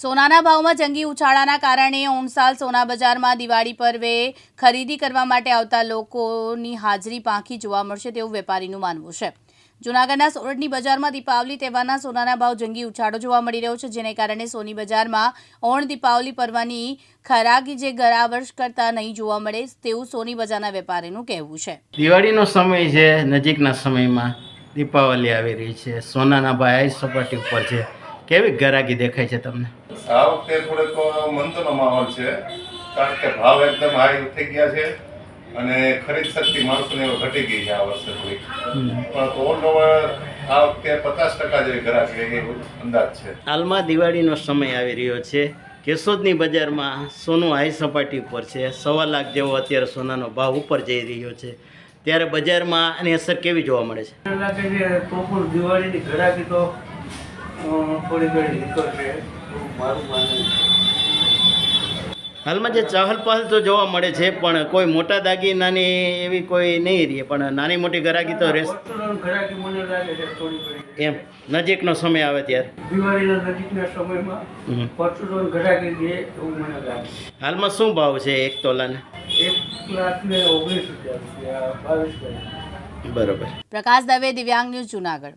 સોનાના ભાવમાં જંગી ઉછાળાના કારણે ઓણસાલ સોના બજારમાં દિવાળી પર્વે ખરીદી કરવા માટે આવતા લોકોની હાજરી પાંખી જોવા મળશે તેવું વેપારીનું માનવું છે. જૂનાગઢના સોરઠની બજારમાં દીપાવલી તહેવારના સોનાના ભાવ જંગી ઉછાળો જોવા મળી રહ્યો છે, જેને કારણે સોની બજારમાં ઓણ દીપાવલી પર્વની ખરાકી જે ગયા વર્ષ કરતાં નહીં જોવા મળે તેવું સોની બજારના વેપારીનું કહેવું છે. દિવાળીનો સમય છે, નજીકના સમયમાં દીપાવલી આવી રહી છે. સોનાના ભાઈ સપાટી ઉપર છે. કેવી ગરાગી દેખાય છે તમને? આ વખતે થોડોક મંદનો માહોલ છે કારણ કે ભાવ એકદમ હાઈ થઈ ગયા છે અને ખરીદ શક્તિ માણસોને એવો ઘટી ગઈ છે આ વર્ષે થોડીક પણ ઓલ ઓવર આ વખતે પચાસ ટકા જેવી ગ્રાહક અંદાજ છે. હાલમાં દિવાળીનો સમય આવી રહ્યો છે. કેશોદની બજારમાં સોનું હાઈ સપાટી ઉપર છે. સવા લાખ જેવો અત્યારે સોનાનો ભાવ ઉપર જઈ રહ્યો છે. ત્યારે બજારમાં આની અસર કેવી જોવા મળે છે? લાગે છે તો પણ દિવાળીની ઘરાકી તો થોડી ઘણી નીકળશે એવું મારું માનવું છે હાલમાં જે ચહલ પહલ તો જોવા મળે છે પણ કોઈ મોટા દાગીનાની એવી કોઈ નહીં રહી પણ નાની મોટી ગરાગી તો રહેશે વસ્તુઓની મને લાગે છે થોડી ઘણી એમ નજીકનો સમય આવે ત્યારે. દિવાળીના નજીકના સમયમાં પરચુરણ ઘરાકી દે એવું મને લાગે. હાલમાં શું ભાવ છે એક તોલાના? એક લાખ ને ઓગણીસ રૂપિયા બાવીસ બરોબર. પ્રકાશ દવે દિવ્યાંગ ન્યૂઝ જૂનાગઢ.